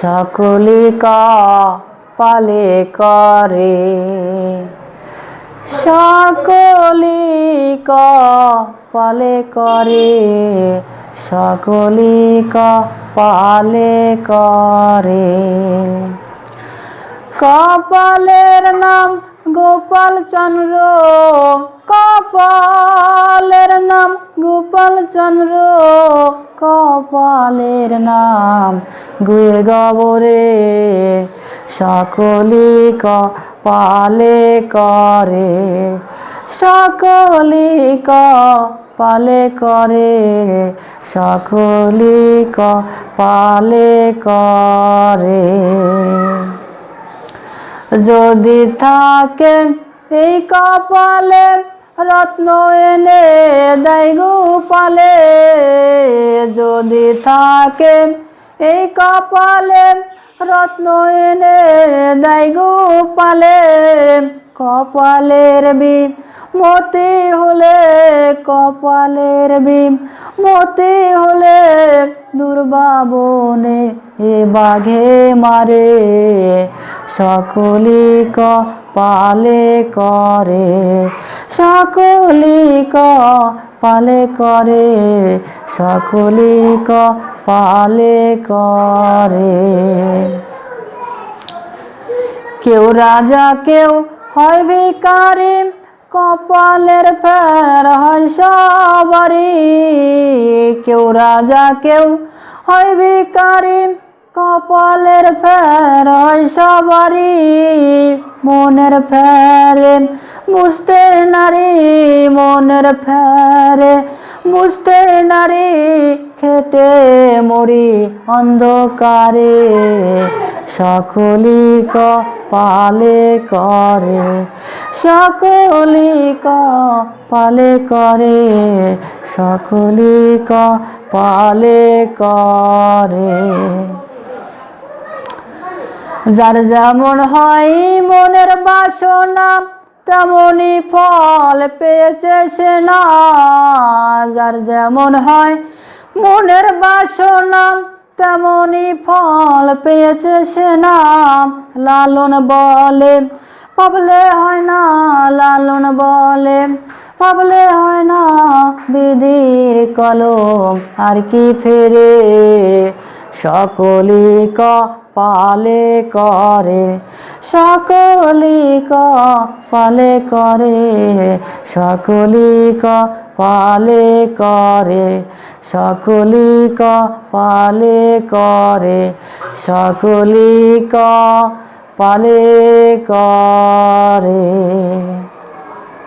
সকলি পালে করে। সকলি পালে করে সকলি পালে করে। কপালের নাম গোপাল চন্দ্র কপালের নাম গোপাল চন্দ্র কপালের নাম। গুয়ে গবরে সকলি পালে করে। সকলি পালে করে। সকলি পালে করে। যদি থাকে এই কপালে রত্ন এনে দেয় গোপালে, যদি থাকে এই কপালে, রত্ন এনে দেয় গোপালে। কপালের বিম মতি হলে কপালের বিম মতি হলে দুর্বাবনে এ বাঘে মারে। সকলি পালে করে, সকলি পালে করে, সকলি পালে করে। কেউ রাজা, কেউ হয় ভিকারি কপালের ফের হয় সবারি কেউ রাজা, কেউ হয় ভিকারি কপালের ফের সবারি মনের ফেরে বুঝতে নারী, মনের ফেরে বুঝতে নারী, খেটে মরি অন্ধকারে সকলি পালে করে সকলি পালে করে সকলি পালে করে। যার যেমন হয় মনের বাসনা তেমনই ফল পেয়েছে সে না। যার যেমন হয় মনের বাসনা তেমনই ফল পেয়েছে সে নাম লালন বলে পাবলে হয় না, লালন বলে পাবলে হয় না, বিধির কলম আর কি ফেরে। সকলি পালে করে, সকলি পালে করে, সকলি পালে করে, সকলি পালে করে, সকলি পালে করে।